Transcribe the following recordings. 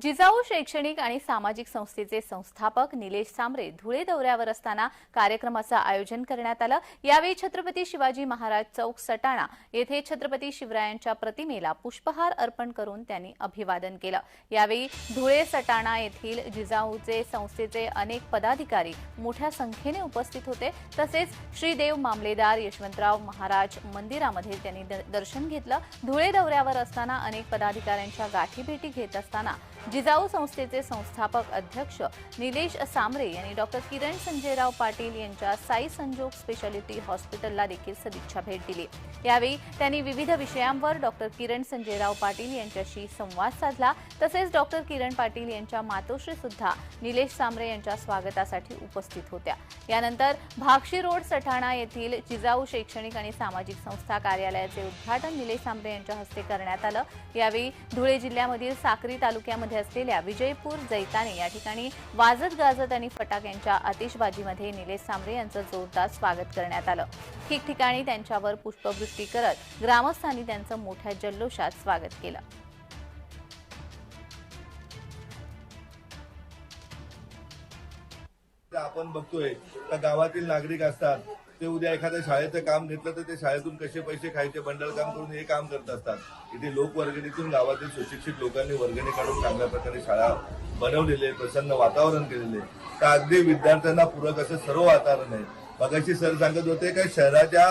जिजाऊ शैक्षणिक आणि सामाजिक संस्थेचे संस्थापक निलेश सांबरे धुळे दौऱ्यावर असताना कार्यक्रमाचं आयोजन करण्यात आलं. यावेळी छत्रपती शिवाजी महाराज चौक सटाणा येथे छत्रपती शिवरायांच्या प्रतिमेला पुष्पहार अर्पण करून त्यांनी अभिवादन केलं. यावेळी धुळे सटाणा येथील जिजाऊचे संस्थेचे अनेक पदाधिकारी मोठ्या संख्येने उपस्थित होते. तसेच श्रीदेव मामलेदार यशवंतराव महाराज मंदिरामध्ये त्यांनी द- दर्शन घेतलं. धुळे दौऱ्यावर असताना अनेक पदाधिकाऱ्यांच्या गाठीभेटी घेत असताना जिजाऊ संस्थेचे संस्थापक अध्यक्ष निलेश सामरे यांनी डॉक्टर किरण संजयराव पाटील यांच्या साई संजोग स्पेशालिटी हॉस्पिटलला देखील सदिच्छा भेट दिली. यावेळी त्यांनी विविध विषयांवर डॉक्टर किरण संजयराव पाटील यांच्याशी संवाद साधला. तसेच डॉक्टर किरण पाटील यांच्या मातोश्री सुद्धा निलेश सामरे यांच्या स्वागतासाठी उपस्थित होत्या. यानंतर भागशी रोड सठाणा येथील जिजाऊ शैक्षणिक आणि सामाजिक संस्था कार्यालयाचे उद्घाटन निलेश सामरे यांच्या हस्ते करण्यात आलं. यावेळी धुळे जिल्ह्यामधील साक्री तालुक्यामध्ये असलेल्या विजयपूर जैताने या ठिकाणी वाजत गाजत आणि फटाक्यांच्या आतिषबाजीमध्ये निलेश सांबरे यांचं जोरदार स्वागत करण्यात आलं. ठिकठिकाणी त्यांच्यावर पुष्पवृष्टी करत ग्रामस्थांनी त्यांचं मोठ्या जल्लोषात स्वागत केलं. आपण बघतोय गावातील नागरिक असतात ते उद्या एखाद्या शाळेचं काम घेतलं तर ते शाळेतून कसे पैसे खायचे बंडल काम करून हे काम करत असतात. इथे लोकवर्गणीतून गावातील सुशिक्षित लोकांनी वर्गणी काढून चांगल्या प्रकारे शाळा बनवलेले प्रसन्न वातावरण केलेले तर अगदी विद्यार्थ्यांना पूरक असं सर्व वातावरण आहे. मगाशी सर सांगत होते का शहराच्या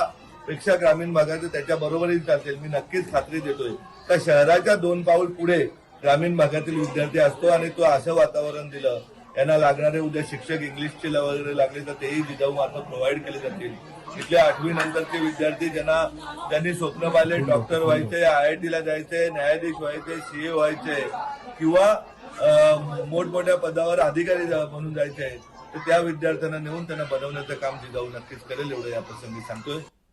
पेक्षा ग्रामीण भागाचं त्याच्या बरोबरही चालतील. मी नक्कीच खात्री देतोय. तर शहराच्या दोन पाऊल पुढे ग्रामीण भागातील विद्यार्थी असतो आणि तो असं वातावरण दिलं यांना लागणारे उद्या शिक्षक इंग्लिशचे वगैरे लागले तर तेही जिजाऊ मार्फत प्रोव्हाइड केले जातील. इथल्या आठवी नंतरचे विद्यार्थी ज्यांना त्यांनी स्वप्न पाहिले डॉक्टर व्हायचे आय आय टीला जायचे न्यायाधीश व्हायचे सीए व्हायचे किंवा मोठमोठ्या पदावर अधिकारी म्हणून जायचे आहेत तर त्या विद्यार्थ्यांना नेऊन त्यांना बनवण्याचं काम जिजाऊ नक्कीच करेल एवढं या प्रसंगी सांगतोय.